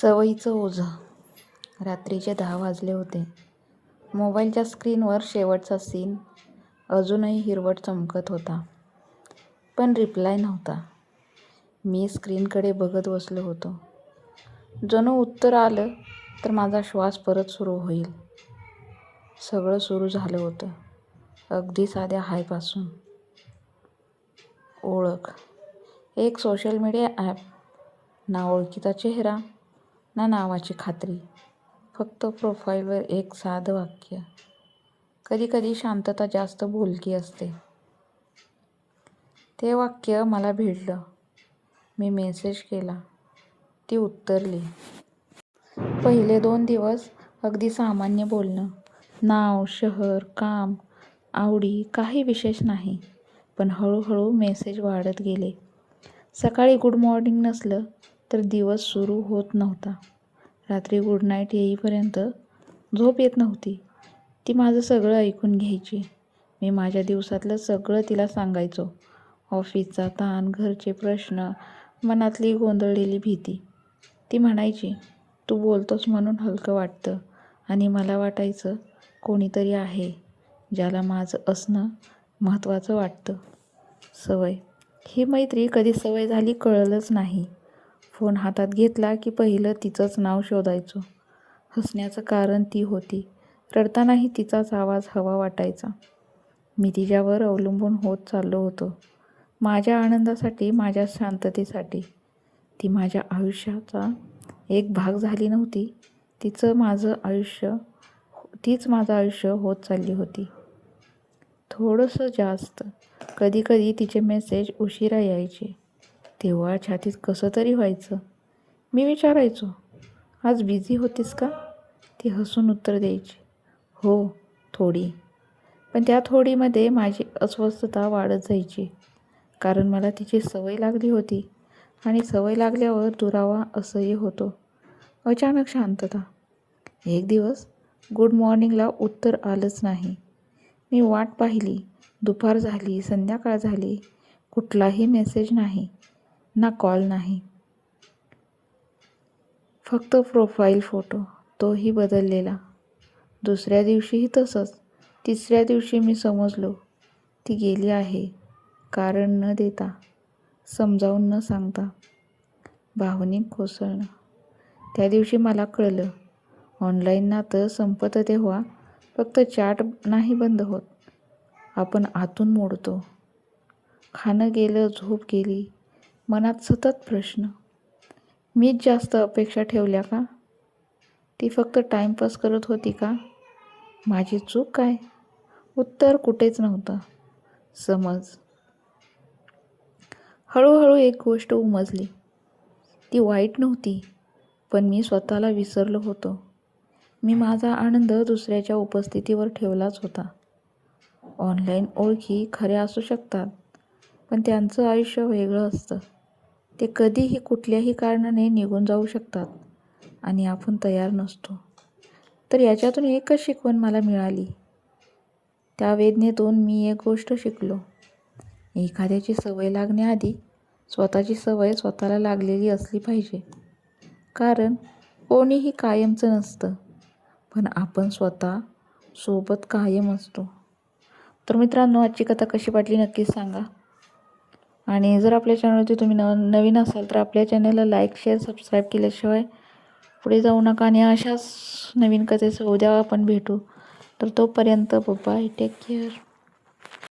सवयीचं ओझं. रात्रीचे दहा वाजले होते. मोबाईलच्या स्क्रीनवर शेवटचा सीन अजूनही हिरवट चमकत होता. पण रिप्लाय नव्हता. मी स्क्रीनकडे बघत बसलो होतो. जणू उत्तर आलं तर माझा श्वास परत सुरू होईल. सगळं सुरू झालं होतं. अगदी साध्या हायपासून. ओळख. एक सोशल मीडिया ॲप. ना ओळखीचा चेहरा ना नावाची खात्री. फक्त प्रोफाईलवर एक साधं वाक्य. कधीकधी शांतता जास्त बोलकी असते. ते वाक्य मला भिडलं. मी मेसेज केला. ती उत्तरली. पहिले दोन दिवस अगदी सामान्य बोलणं. नाव शहर काम आवडी काही विशेष नाही पण हळूहळू मेसेज वाढत गेले. सकाळी गुड मॉर्निंग नसलं तर दिवस सुरू होत नव्हता. रात्री गुड नाईट येईपर्यंत झोप येत नव्हती. ती माझं सगळं ऐकून घ्यायची. मी माझ्या दिवसातलं सगळं तिला सांगायचो. ऑफिसचा ताण घरचे प्रश्न मनातली गोंधळलेली भीती. ती म्हणायची तू बोलतोस म्हणून हलकं वाटतं आणि मला वाटायचं कोणीतरी आहे ज्याला माझं असणं महत्त्वाचं वाटतं. सवय. ही मैत्री कधी सवय झाली कळलंच नाही. फोन हातात घेतला की पहिलं तिचंच नाव शोधायचो. हसण्याचं कारण ती होती. रडतानाही तिचाच आवाज हवा वाटायचा. मी तिच्यावर अवलंबून होत चाललो होतो. माझ्या आनंदासाठी माझ्या शांततेसाठी. ती माझ्या आयुष्याचा एक भाग झाली नव्हती. तिचं माझं आयुष्य तीच माझं आयुष्य होत चालली होती. थोडंसं जास्त. कधीकधी तिचे मेसेज उशिरा यायचे. तेव्हा छातीत कसं तरी व्हायचं. मी विचारायचो आज बिझी होतीस का? ती हसून उत्तर द्यायची हो थोडी. पण त्या थोडीमध्ये माझी अस्वस्थता वाढत जायची. कारण मला तिची सवय लागली होती आणि सवय लागल्यावर दुरावा असंही होतो. अचानक शांतता. एक दिवस गुड मॉर्निंगला उत्तर आलंच नाही. मी वाट पाहिली. दुपार झाली संध्याकाळ झाली. कुठलाही मेसेज नाही. ना कॉल नाही. फक्त प्रोफाईल फोटो तोही बदललेला. दुसऱ्या दिवशीही तसंच. तिसऱ्या दिवशी मी समजलो ती गेली आहे कारण न देता समजावून न सांगता. भावनिक कोसळणं. त्या दिवशी मला कळलं ऑनलाईन नातं संपत तेव्हा फक्त चॅट नाही बंद होत. आपण आतून मोडतो. खाणं गेलं झोप गेली मनात सतत प्रश्न. मीच जास्त अपेक्षा ठेवल्या का? ती फक्त टाईमपास करत होती का? माझी चूक काय? उत्तर कुठेच नव्हतं. समज. हळूहळू एक गोष्ट उमजली. ती वाईट नव्हती पण मी स्वतःला विसरलो होतो. मी माझा आनंद दुसऱ्याच्या उपस्थितीवर ठेवलाच होता. ऑनलाईन ओळखी खऱ्या असू शकतात. पण त्यांचं आयुष्य वेगळं असतं. ते कधीही कुठल्याही कारणाने निघून जाऊ शकतात आणि आपण तयार नसतो. तर याच्यातून एकच शिकवण मला मिळाली. त्या वेदनेतून मी एक गोष्ट शिकलो. एखाद्याची सवय लागण्याआधी स्वतःची सवय स्वतःला लागलेली असली पाहिजे. कारण कोणीही कायमचं नसतं पण आपण स्वतः सोबत कायम असतो. तर मित्रांनो आजची कथा कशी वाटली नक्कीच सांगा. आणि जर आपल्या चॅनलवरती तुम्ही नव नवीन असाल तर आपल्या चॅनलला लाईक शेअर सबस्क्राईब केल्याशिवाय पुढे जाऊ नका आणि अशाच नवीन कथेसह उद्या आपण भेटू. तर तोपर्यंत बाय टेक केअर